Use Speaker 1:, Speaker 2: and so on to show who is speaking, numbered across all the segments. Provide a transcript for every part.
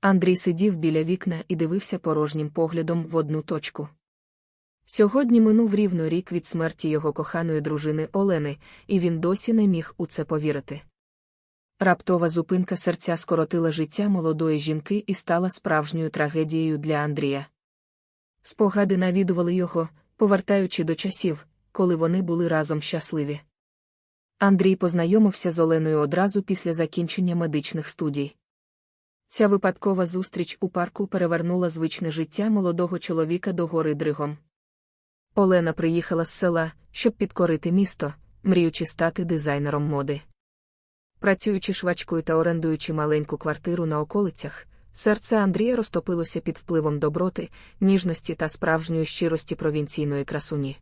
Speaker 1: Андрій сидів біля вікна і дивився порожнім поглядом в одну точку. Сьогодні минув рівно рік від смерті його коханої дружини Олени, і він досі не міг у це повірити. Раптова зупинка серця скоротила життя молодої жінки і стала справжньою трагедією для Андрія. Спогади навідували його, повертаючи до часів, коли вони були разом щасливі. Андрій познайомився з Оленою одразу після закінчення медичних студій. Ця випадкова зустріч у парку перевернула звичне життя молодого чоловіка до гори дригом. Олена приїхала з села, щоб підкорити місто, мріючи стати дизайнером моди. Працюючи швачкою та орендуючи маленьку квартиру на околицях, серце Андрія розтопилося під впливом доброти, ніжності та справжньої щирості провінційної красуні.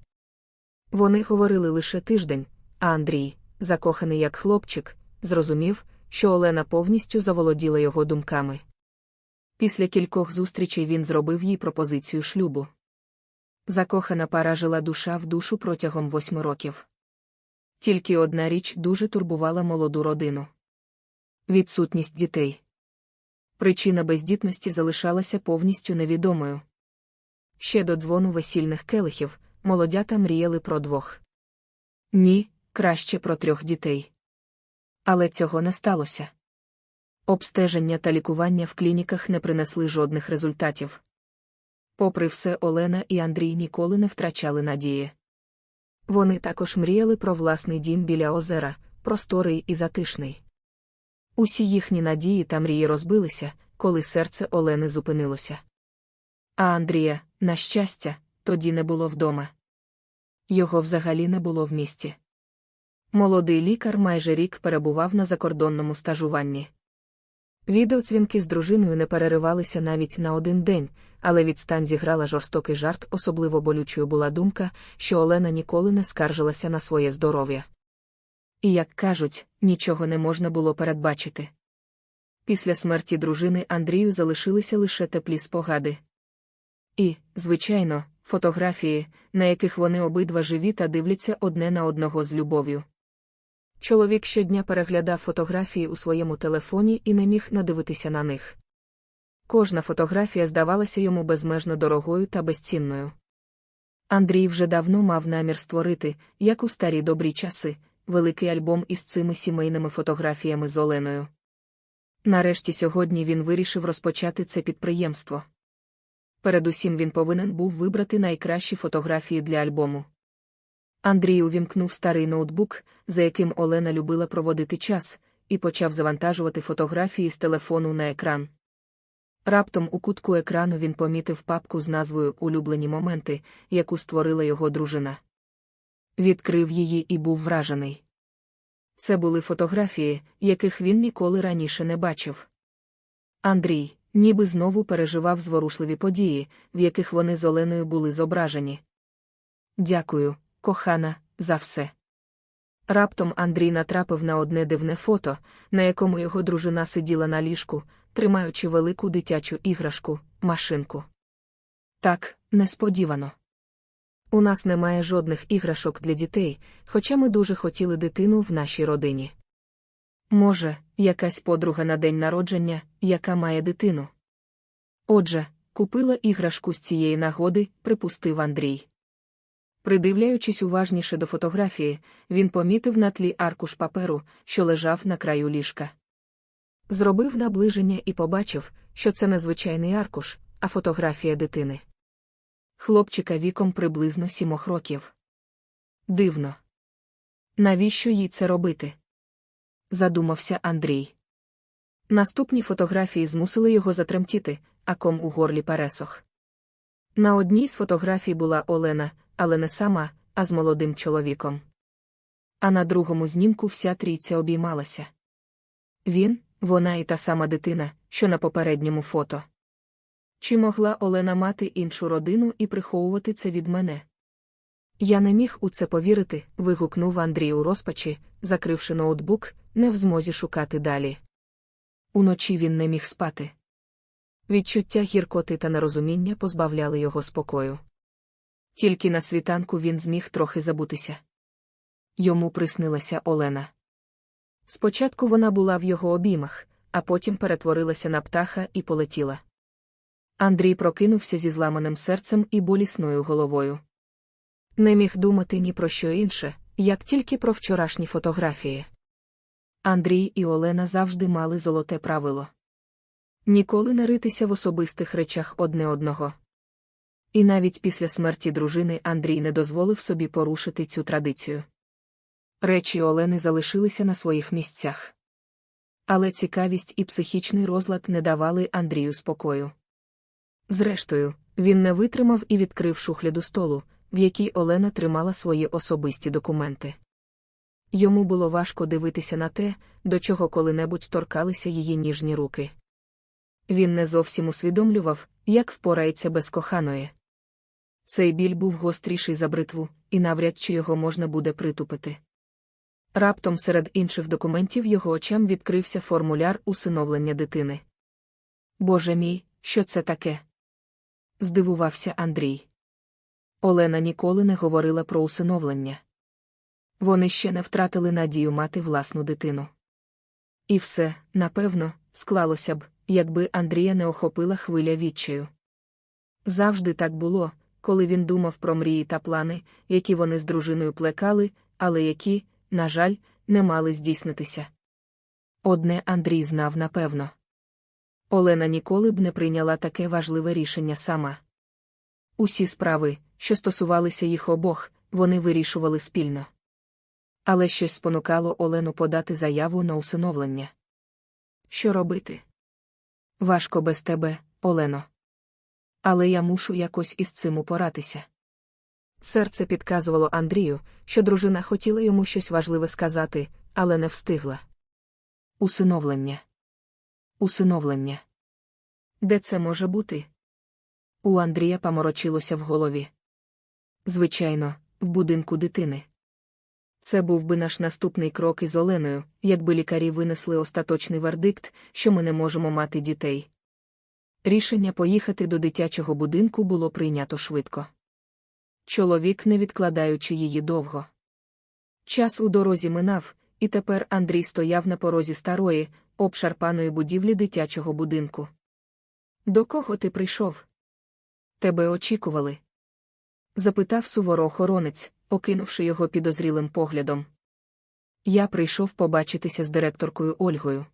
Speaker 1: Вони говорили лише тиждень, а Андрій, закоханий як хлопчик, зрозумів, що Олена повністю заволоділа його думками. Після кількох зустрічей він зробив їй пропозицію шлюбу. Закохана пара жила душа в душу протягом восьми років. Тільки одна річ дуже турбувала молоду родину відсутність дітей. Причина бездітності залишалася повністю невідомою. Ще до дзвону весільних келихів молодята мріяли про двох. Ні, краще про трьох дітей. Але цього не сталося. Обстеження та лікування в клініках не принесли жодних результатів. Попри все, Олена і Андрій ніколи не втрачали надії. Вони також мріяли про власний дім біля озера, просторий і затишний. Усі їхні надії та мрії розбилися, коли серце Олени зупинилося. А Андрія, на щастя, тоді не було вдома. Його взагалі не було в місті. Молодий лікар майже рік перебував на закордонному стажуванні. Відеоцвінки з дружиною не переривалися навіть на один день, але відстань зіграла жорстокий жарт, особливо болючою була думка, що Олена ніколи не скаржилася на своє здоров'я. І, як кажуть, нічого не можна було передбачити. Після смерті дружини Андрію залишилися лише теплі спогади. І, звичайно, фотографії, на яких вони обидва живі та дивляться одне на одного з любов'ю. Чоловік щодня переглядав фотографії у своєму телефоні і не міг надивитися на них. Кожна фотографія здавалася йому безмежно дорогою та безцінною. Андрій вже давно мав намір створити, як у старі добрі часи, великий альбом із цими сімейними фотографіями з Оленою. Нарешті сьогодні він вирішив розпочати це підприємство. Передусім він повинен був вибрати найкращі фотографії для альбому. Андрій увімкнув старий ноутбук, за яким Олена любила проводити час, і почав завантажувати фотографії з телефону на екран. Раптом у кутку екрану він помітив папку з назвою Улюблені моменти, яку створила його дружина. Відкрив її і був вражений. Це були фотографії, яких він ніколи раніше не бачив. Андрій, ніби знову переживав зворушливі події, в яких вони з Оленою були зображені. Дякую, кохана, за все. Раптом Андрій натрапив на одне дивне фото, на якому його дружина сиділа на ліжку, тримаючи велику дитячу іграшку, машинку. Так, несподівано. У нас немає жодних іграшок для дітей, хоча ми дуже хотіли дитину в нашій родині. Може, якась подруга на день народження, яка має дитину. Отже, купила іграшку з цієї нагоди, припустив Андрій. Придивляючись уважніше до фотографії, він помітив на тлі аркуш паперу, що лежав на краю ліжка. Зробив наближення і побачив, що це не звичайний аркуш, а фотографія дитини. Хлопчика віком приблизно сімох років. Дивно. Навіщо їй це робити? Задумався Андрій. Наступні фотографії змусили його затремтіти, а ком у горлі пересох. На одній з фотографій була Олена, але не сама, а з молодим чоловіком. А на другому знімку вся трійця обіймалася. Він, вона і та сама дитина, що на попередньому фото. Чи могла Олена мати іншу родину і приховувати це від мене? Я не міг у це повірити, вигукнув Андрій у розпачі, закривши ноутбук, не в змозі шукати далі. Уночі він не міг спати. Відчуття гіркоти та нерозуміння позбавляли його спокою. Тільки на світанку він зміг трохи забутися. Йому приснилася Олена. Спочатку вона була в його обіймах, а потім перетворилася на птаха і полетіла. Андрій прокинувся зі зламаним серцем і болісною головою. Не міг думати ні про що інше, як тільки про вчорашні фотографії. Андрій і Олена завжди мали золоте правило ніколи не ритися в особистих речах одне одного. І навіть після смерті дружини Андрій не дозволив собі порушити цю традицію. Речі Олени залишилися на своїх місцях. Але цікавість і психічний розлад не давали Андрію спокою. Зрештою, він не витримав і відкрив шухляду столу, в якій Олена тримала свої особисті документи. Йому було важко дивитися на те, до чого коли-небудь торкалися її ніжні руки. Він не зовсім усвідомлював, як впорається без коханої. Цей біль був гостріший за бритву, і навряд чи його можна буде притупити. Раптом серед інших документів його очам відкрився формуляр усиновлення дитини. Боже мій, що це таке? здивувався Андрій. Олена ніколи не говорила про усиновлення. Вони ще не втратили надію мати власну дитину. І все, напевно, склалося б, якби Андрія не охопила хвиля відчаю. Завжди так було, коли він думав про мрії та плани, які вони з дружиною плекали, але які, на жаль, не мали здійснитися. Одне Андрій знав напевно. Олена ніколи б не прийняла таке важливе рішення сама. Усі справи, що стосувалися їх обох, вони вирішували спільно. Але щось спонукало Олену подати заяву на усиновлення. Що робити? Важко без тебе, Олено. Але я мушу якось із цим упоратися. Серце підказувало Андрію, що дружина хотіла йому щось важливе сказати, але не встигла. Усиновлення. Усиновлення. Де це може бути? У Андрія поморочилося в голові. Звичайно, в будинку дитини. Це був би наш наступний крок із Оленою, якби лікарі винесли остаточний вердикт, що ми не можемо мати дітей. Рішення поїхати до дитячого будинку було прийнято швидко. Чоловік, не відкладаючи її довго. Час у дорозі минав, і тепер Андрій стояв на порозі старої, обшарпаної будівлі дитячого будинку. До кого ти прийшов? Тебе очікували? запитав суворо охоронець, окинувши його підозрілим поглядом. Я прийшов побачитися з директоркою Ольгою.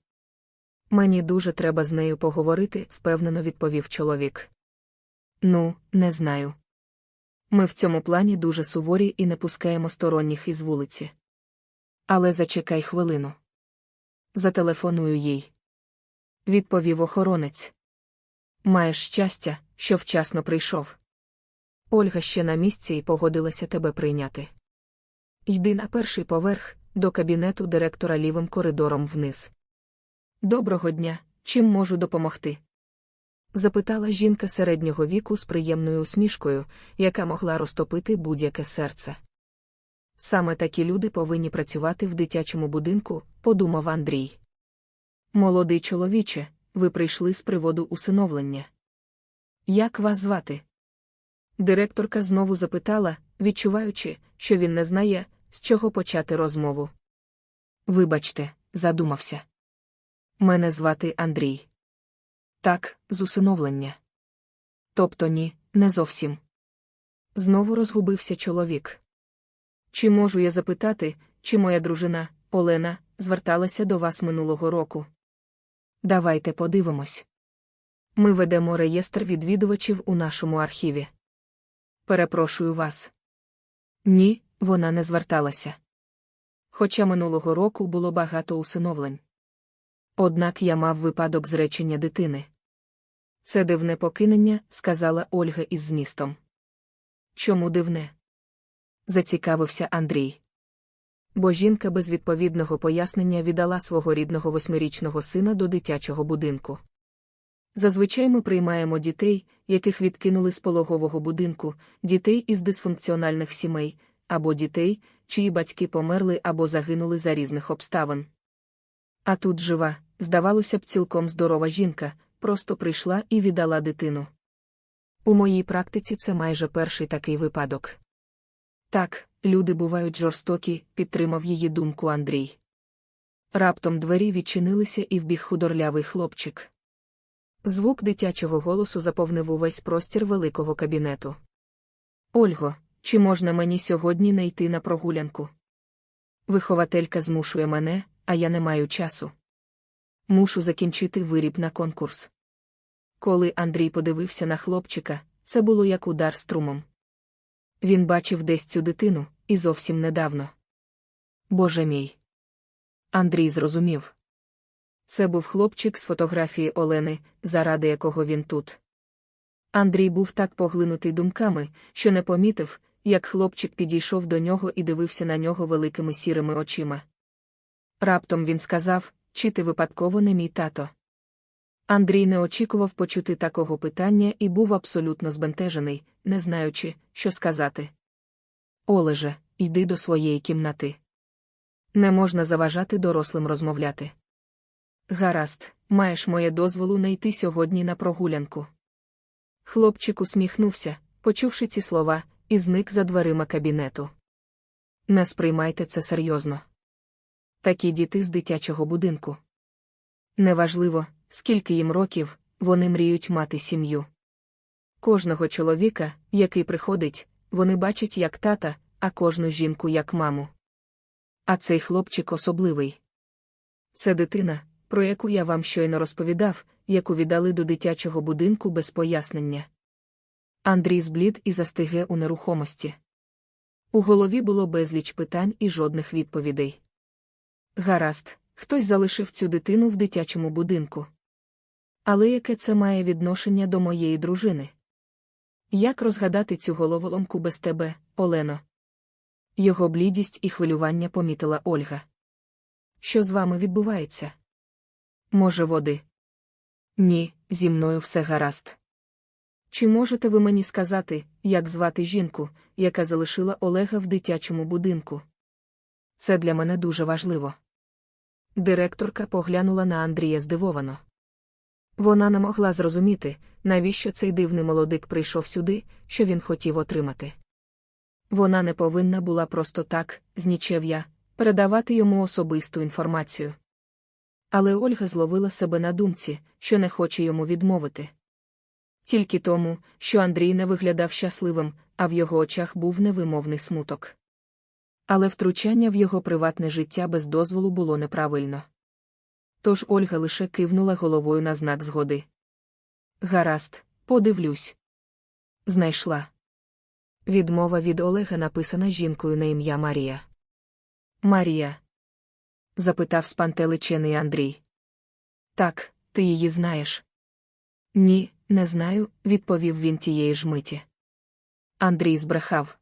Speaker 1: Мені дуже треба з нею поговорити, впевнено відповів чоловік. Ну, не знаю. Ми в цьому плані дуже суворі і не пускаємо сторонніх із вулиці. Але зачекай хвилину. Зателефоную їй. Відповів охоронець. Маєш щастя, що вчасно прийшов. Ольга ще на місці і погодилася тебе прийняти. Йди на перший поверх, до кабінету директора лівим коридором вниз. Доброго дня, чим можу допомогти? запитала жінка середнього віку з приємною усмішкою, яка могла розтопити будь-яке серце. Саме такі люди повинні працювати в дитячому будинку, подумав Андрій. Молодий чоловіче, ви прийшли з приводу усиновлення. Як вас звати? Директорка знову запитала, відчуваючи, що він не знає, з чого почати розмову. Вибачте, задумався. Мене звати Андрій. Так, з усиновлення. Тобто ні, не зовсім. Знову розгубився чоловік. Чи можу я запитати, чи моя дружина, Олена, зверталася до вас минулого року? Давайте подивимось. Ми ведемо реєстр відвідувачів у нашому архіві. Перепрошую вас. Ні, вона не зверталася. Хоча минулого року було багато усиновлень. Однак я мав випадок зречення дитини. Це дивне покинення, сказала Ольга із змістом. Чому дивне? зацікавився Андрій. Бо жінка без відповідного пояснення віддала свого рідного восьмирічного сина до дитячого будинку. Зазвичай ми приймаємо дітей, яких відкинули з пологового будинку, дітей із дисфункціональних сімей, або дітей, чиї батьки померли або загинули за різних обставин. А тут жива, здавалося б, цілком здорова жінка, просто прийшла і віддала дитину. У моїй практиці це майже перший такий випадок. Так, люди бувають жорстокі, підтримав її думку Андрій. Раптом двері відчинилися і вбіг худорлявий хлопчик. Звук дитячого голосу заповнив увесь простір великого кабінету. Ольго, чи можна мені сьогодні не йти на прогулянку? Вихователька змушує мене, а я не маю часу. Мушу закінчити виріб на конкурс. Коли Андрій подивився на хлопчика, це було як удар струмом. Він бачив десь цю дитину, і зовсім недавно. Боже мій. Андрій зрозумів. Це був хлопчик з фотографії Олени, заради якого він тут. Андрій був так поглинутий думками, що не помітив, як хлопчик підійшов до нього і дивився на нього великими сірими очима. Раптом він сказав, чи ти випадково не мій тато. Андрій не очікував почути такого питання і був абсолютно збентежений, не знаючи, що сказати. Олеже, йди до своєї кімнати. Не можна заважати дорослим розмовляти. Гаразд, маєш моє дозволу не йти сьогодні на прогулянку. Хлопчик усміхнувся, почувши ці слова, і зник за дверима кабінету. Не сприймайте це серйозно. Такі діти з дитячого будинку. Неважливо, скільки їм років, вони мріють мати сім'ю. Кожного чоловіка, який приходить, вони бачать як тата, а кожну жінку як маму. А цей хлопчик особливий. Це дитина, про яку я вам щойно розповідав, яку віддали до дитячого будинку без пояснення. Андрій зблід і застиге у нерухомості. У голові було безліч питань і жодних відповідей. Гаразд, хтось залишив цю дитину в дитячому будинку. Але яке це має відношення до моєї дружини? Як розгадати цю головоломку без тебе, Олено? Його блідість і хвилювання помітила Ольга. Що з вами відбувається? Може, води? Ні, зі мною все гаразд. Чи можете ви мені сказати, як звати жінку, яка залишила Олега в дитячому будинку? Це для мене дуже важливо. Директорка поглянула на Андрія здивовано. Вона не могла зрозуміти, навіщо цей дивний молодик прийшов сюди, що він хотів отримати. Вона не повинна була просто так, з нічев'я, передавати йому особисту інформацію. Але Ольга зловила себе на думці, що не хоче йому відмовити. Тільки тому, що Андрій не виглядав щасливим, а в його очах був невимовний смуток. Але втручання в його приватне життя без дозволу було неправильно. Тож Ольга лише кивнула головою на знак згоди. Гаразд, подивлюсь. Знайшла. Відмова від Олега написана жінкою на ім'я Марія. Марія? Запитав спантеличений Андрій. Так, ти її знаєш. Ні, не знаю, відповів він тієї ж миті. Андрій збрехав.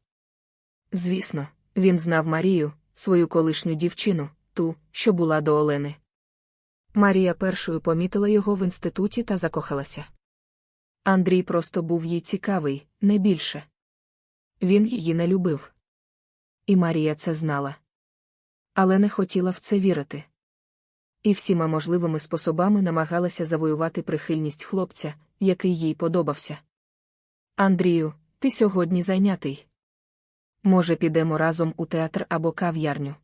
Speaker 1: Звісно, він знав Марію, свою колишню дівчину, ту, що була до Олени. Марія першою помітила його в інституті та закохалася. Андрій просто був їй цікавий, не більше. Він її не любив. І Марія це знала. Але не хотіла в це вірити. І всіма можливими способами намагалася завоювати прихильність хлопця, який їй подобався. Андрію, ти сьогодні зайнятий. Може, підемо разом у театр або кав'ярню.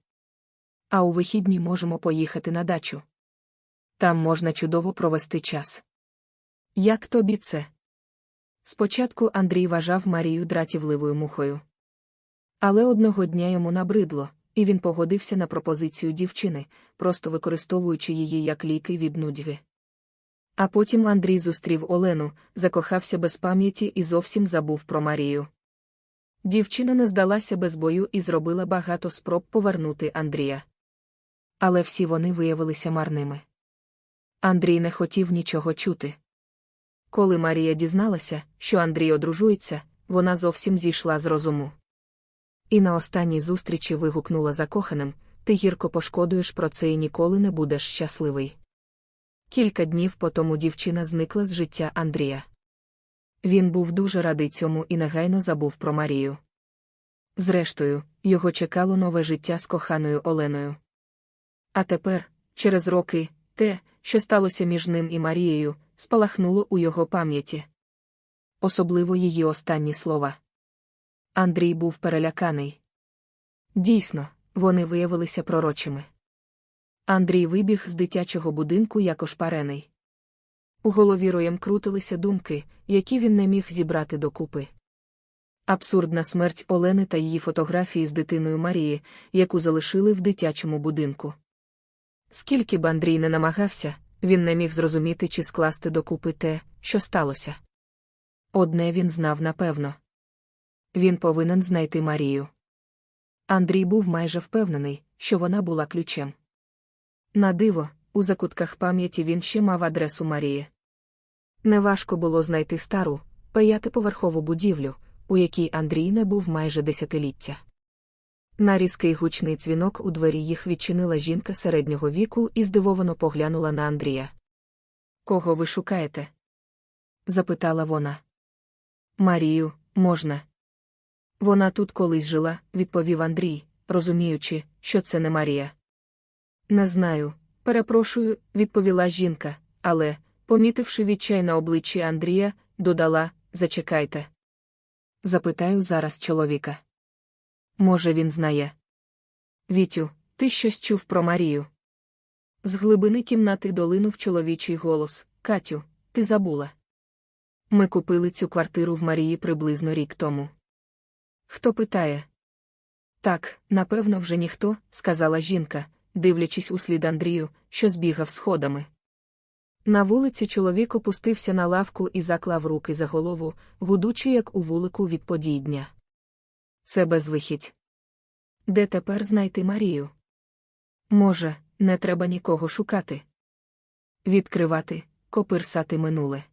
Speaker 1: А у вихідні можемо поїхати на дачу. Там можна чудово провести час. Як тобі це? Спочатку Андрій вважав Марію дратівливою мухою. Але одного дня йому набридло, і він погодився на пропозицію дівчини, просто використовуючи її як ліки від нудьги. А потім Андрій зустрів Олену, закохався без пам'яті і зовсім забув про Марію. Дівчина не здалася без бою і зробила багато спроб повернути Андрія. Але всі вони виявилися марними. Андрій не хотів нічого чути. Коли Марія дізналася, що Андрій одружується, вона зовсім зійшла з розуму. І на останній зустрічі вигукнула закоханим ти гірко пошкодуєш про це і ніколи не будеш щасливий. Кілька днів по тому дівчина зникла з життя Андрія. Він був дуже радий цьому і негайно забув про Марію. Зрештою, його чекало нове життя з коханою Оленою. А тепер, через роки, те, що сталося між ним і Марією, спалахнуло у його пам'яті. Особливо її останні слова. Андрій був переляканий. Дійсно, вони виявилися пророчими. Андрій вибіг з дитячого будинку як ошпарений. У голові роєм крутилися думки, які він не міг зібрати докупи. Абсурдна смерть Олени та її фотографії з дитиною Марії, яку залишили в дитячому будинку. Скільки б Андрій не намагався, він не міг зрозуміти чи скласти докупи те, що сталося. Одне він знав напевно. Він повинен знайти Марію. Андрій був майже впевнений, що вона була ключем. На диво, у закутках пам'яті він ще мав адресу Марії. Неважко було знайти стару, п'ятиповерхову будівлю, у якій Андрій не був майже десятиліття. На різкий гучний дзвінок у двері їх відчинила жінка середнього віку і здивовано поглянула на Андрія. Кого ви шукаєте? запитала вона. Марію, можна. Вона тут колись жила, відповів Андрій, розуміючи, що це не Марія. Не знаю, перепрошую, відповіла жінка, але, помітивши відчай на обличчі Андрія, додала Зачекайте. Запитаю зараз чоловіка. Може, він знає. Вітю, ти щось чув про Марію. З глибини кімнати долинув чоловічий голос Катю, ти забула. Ми купили цю квартиру в Марії приблизно рік тому. Хто питає? Так, напевно, вже ніхто, сказала жінка, дивлячись у слід Андрію, що збігав сходами. На вулиці чоловік опустився на лавку і заклав руки за голову, гудучи, як у вулику від подій дня. Це безвихідь. Де тепер знайти Марію? Може, не треба нікого шукати. Відкривати, копирсати минуле.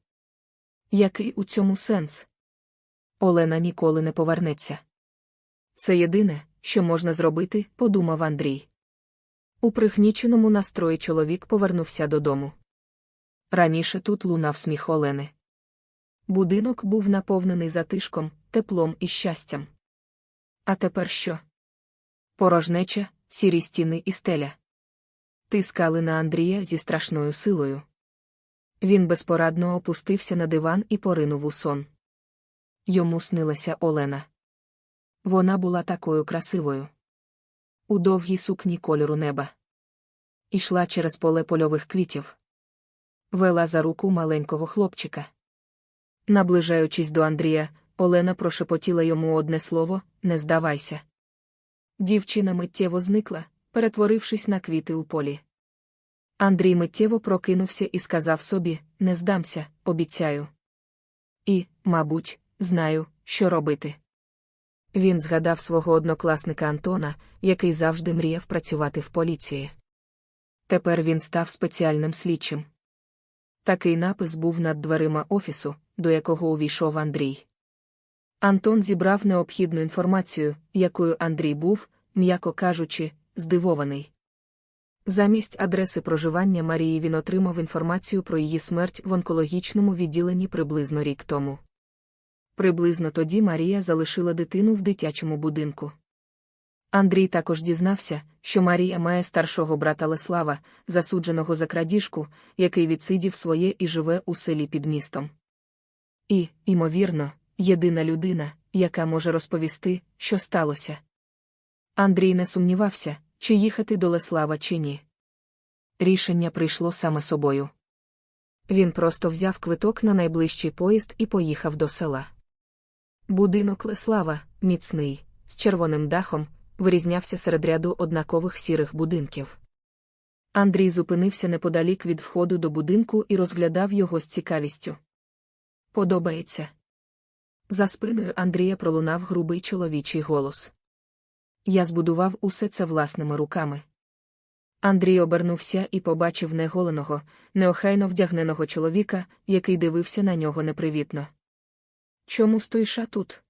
Speaker 1: Який у цьому сенс? Олена ніколи не повернеться. Це єдине, що можна зробити, подумав Андрій. У пригніченому настрої чоловік повернувся додому. Раніше тут лунав сміх Олени. Будинок був наповнений затишком, теплом і щастям. А тепер що? Порожнеча, сірі стіни і стеля. Тискали на Андрія зі страшною силою. Він безпорадно опустився на диван і поринув у сон. Йому снилася Олена. Вона була такою красивою. У довгій сукні кольору неба. Ішла через поле польових квітів. Вела за руку маленького хлопчика. Наближаючись до Андрія, Олена прошепотіла йому одне слово не здавайся. Дівчина миттєво зникла, перетворившись на квіти у полі. Андрій миттєво прокинувся і сказав собі не здамся, обіцяю. І, мабуть, знаю, що робити. Він згадав свого однокласника Антона, який завжди мріяв працювати в поліції. Тепер він став спеціальним слідчим. Такий напис був над дверима офісу, до якого увійшов Андрій. Антон зібрав необхідну інформацію, якою Андрій був, м'яко кажучи, здивований. Замість адреси проживання Марії він отримав інформацію про її смерть в онкологічному відділенні приблизно рік тому. Приблизно тоді Марія залишила дитину в дитячому будинку. Андрій також дізнався, що Марія має старшого брата Леслава, засудженого за крадіжку, який відсидів своє і живе у селі під містом. І, ймовірно, єдина людина, яка може розповісти, що сталося. Андрій не сумнівався, чи їхати до Леслава чи ні. Рішення прийшло саме собою. Він просто взяв квиток на найближчий поїзд і поїхав до села. Будинок Леслава, міцний, з червоним дахом, вирізнявся серед ряду однакових сірих будинків. Андрій зупинився неподалік від входу до будинку і розглядав його з цікавістю. Подобається. За спиною Андрія пролунав грубий чоловічий голос. Я збудував усе це власними руками. Андрій обернувся і побачив неголеного, неохайно вдягненого чоловіка, який дивився на нього непривітно. Чому стоїша тут?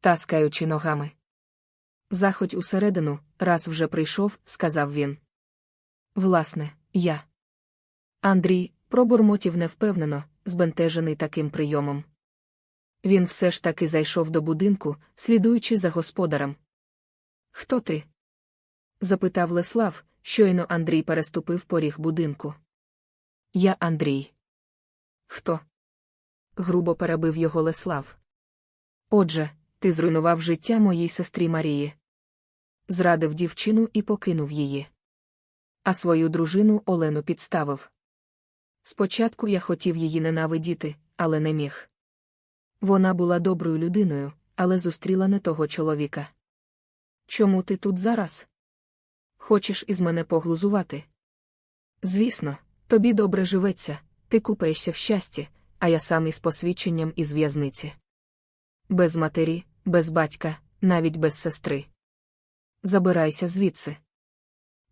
Speaker 1: Таскаючи ногами. Заходь усередину, раз вже прийшов, сказав він. Власне, я. Андрій пробурмотів невпевнено, збентежений таким прийомом. Він все ж таки зайшов до будинку, слідуючи за господарем. Хто ти? запитав Леслав, щойно Андрій переступив поріг будинку. Я Андрій. Хто? Грубо перебив його Леслав. Отже, ти зруйнував життя моїй сестрі Марії. Зрадив дівчину і покинув її. А свою дружину Олену підставив. Спочатку я хотів її ненавидіти, але не міг. Вона була доброю людиною, але зустріла не того чоловіка. Чому ти тут зараз? Хочеш із мене поглузувати? Звісно, тобі добре живеться, ти купаєшся в щасті, а я сам із посвідченням із в'язниці. Без матері, без батька, навіть без сестри. Забирайся звідси.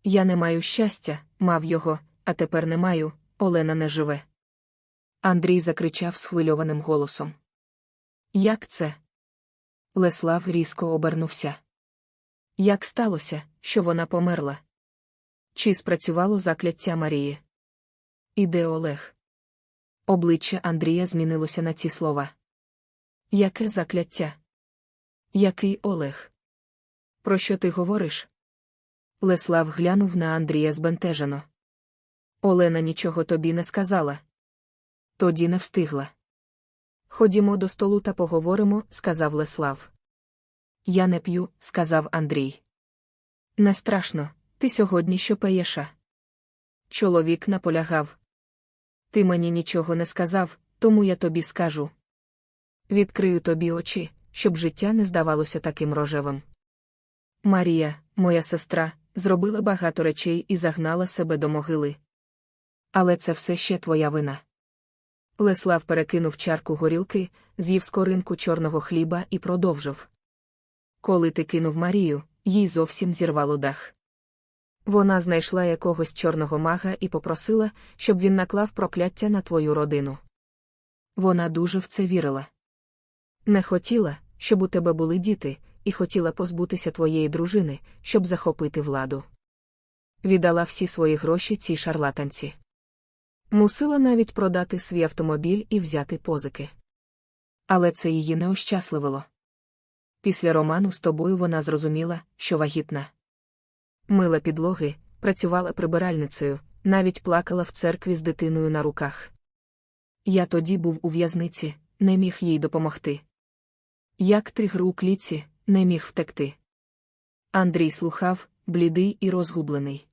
Speaker 1: Я не маю щастя, мав його, а тепер не маю, Олена не живе. Андрій закричав схвильованим голосом. Як це? Леслав різко обернувся. Як сталося, що вона померла? Чи спрацювало закляття Марії? Іде Олег. Обличчя Андрія змінилося на ці слова. Яке закляття? Який Олег? Про що ти говориш? Леслав глянув на Андрія збентежено. Олена нічого тобі не сказала. Тоді не встигла. Ходімо до столу та поговоримо, сказав Леслав. Я не п'ю, сказав Андрій. Не страшно, ти сьогодні що пеєша. Чоловік наполягав. Ти мені нічого не сказав, тому я тобі скажу. Відкрию тобі очі, щоб життя не здавалося таким рожевим. Марія, моя сестра, зробила багато речей і загнала себе до могили. Але це все ще твоя вина. Леслав перекинув чарку горілки, з'їв скоринку чорного хліба і продовжив. Коли ти кинув Марію, їй зовсім зірвало дах. Вона знайшла якогось чорного мага і попросила, щоб він наклав прокляття на твою родину. Вона дуже в це вірила. Не хотіла, щоб у тебе були діти, і хотіла позбутися твоєї дружини, щоб захопити владу. Віддала всі свої гроші цій шарлатанці. Мусила навіть продати свій автомобіль і взяти позики. Але це її не ощасливило. Після роману з тобою вона зрозуміла, що вагітна. Мила підлоги, працювала прибиральницею, навіть плакала в церкві з дитиною на руках. Я тоді був у в'язниці, не міг їй допомогти. Як тигр у кліці, не міг втекти. Андрій слухав, блідий і розгублений.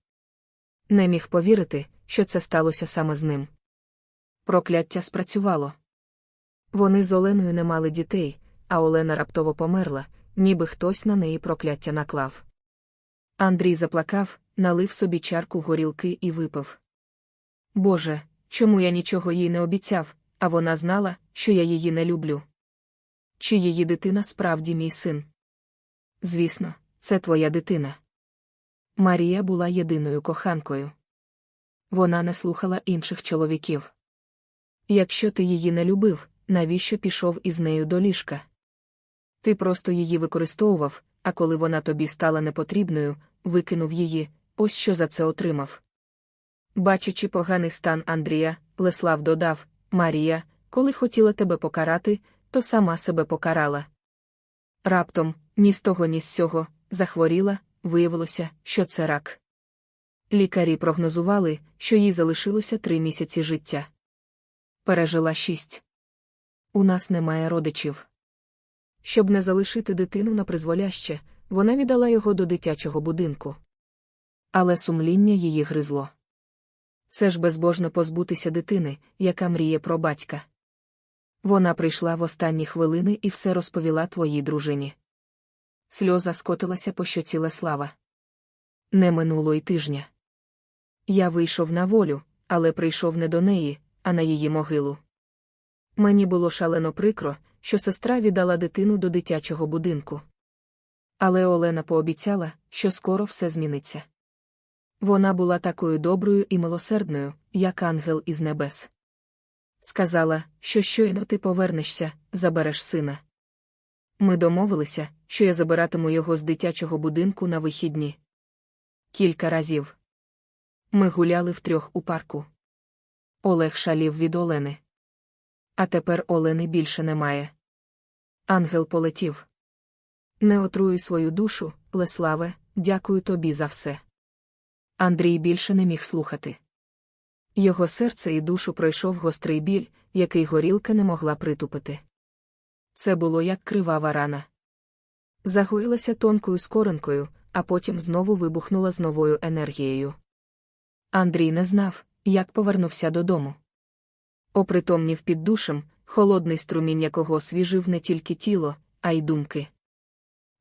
Speaker 1: Не міг повірити, що це сталося саме з ним. Прокляття спрацювало. Вони з Оленою не мали дітей, а Олена раптово померла, ніби хтось на неї прокляття наклав. Андрій заплакав, налив собі чарку горілки і випив. Боже, чому я нічого їй не обіцяв, а вона знала, що я її не люблю. Чи її дитина справді мій син? Звісно, це твоя дитина. Марія була єдиною коханкою. Вона не слухала інших чоловіків. Якщо ти її не любив, навіщо пішов із нею до ліжка? Ти просто її використовував, а коли вона тобі стала непотрібною, викинув її, ось що за це отримав. Бачачи поганий стан Андрія, Леслав додав Марія, коли хотіла тебе покарати, то сама себе покарала. Раптом, ні з того, ні з сього, захворіла, виявилося, що це рак. Лікарі прогнозували, що їй залишилося три місяці життя. Пережила шість. У нас немає родичів. Щоб не залишити дитину на призволяще, вона віддала його до дитячого будинку. Але сумління її гризло. Це ж безбожно позбутися дитини, яка мріє про батька. Вона прийшла в останні хвилини і все розповіла твоїй дружині. Сльоза скотилася по щоці Леслава. Не минуло й тижня. Я вийшов на волю, але прийшов не до неї, а на її могилу. Мені було шалено прикро, що сестра віддала дитину до дитячого будинку. Але Олена пообіцяла, що скоро все зміниться. Вона була такою доброю і милосердною, як ангел із небес. Сказала, що щойно ти повернешся, забереш сина. Ми домовилися, що я забиратиму його з дитячого будинку на вихідні. Кілька разів. Ми гуляли втрьох у парку. Олег шалів від Олени. А тепер Олени більше немає. Ангел полетів. Не отруй свою душу, Леславе, дякую тобі за все. Андрій більше не міг слухати. Його серце і душу пройшов гострий біль, який горілка не могла притупити. Це було як кривава рана. Загоїлася тонкою скоринкою, а потім знову вибухнула з новою енергією. Андрій не знав, як повернувся додому. Опритомнів під душем, холодний струмінь якого освіжив не тільки тіло, а й думки.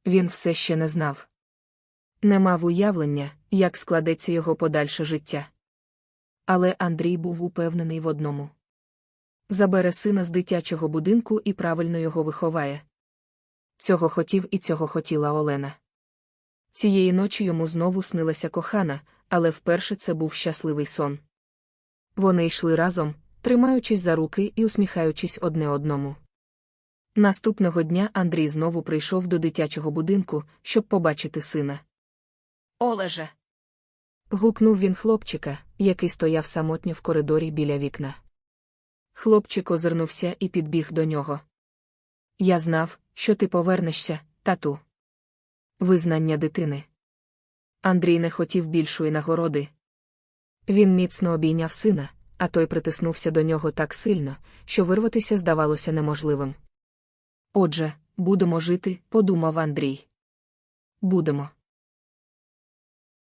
Speaker 1: Він все ще не знав. Не мав уявлення, як складеться його подальше життя. Але Андрій був упевнений в одному. Забере сина з дитячого будинку і правильно його виховає. Цього хотів і цього хотіла Олена. Цієї ночі йому знову снилася кохана, але вперше це був щасливий сон. Вони йшли разом, тримаючись за руки і усміхаючись одне одному. Наступного дня Андрій знову прийшов до дитячого будинку, щоб побачити сина.
Speaker 2: Олеже.
Speaker 1: Гукнув він хлопчика, який стояв самотньо в коридорі біля вікна. Хлопчик озирнувся і підбіг до нього. Я знав, що ти повернешся, тату. Визнання дитини. Андрій не хотів більшої нагороди. Він міцно обійняв сина, а той притиснувся до нього так сильно, що вирватися здавалося неможливим. Отже, будемо жити, подумав Андрій. Будемо.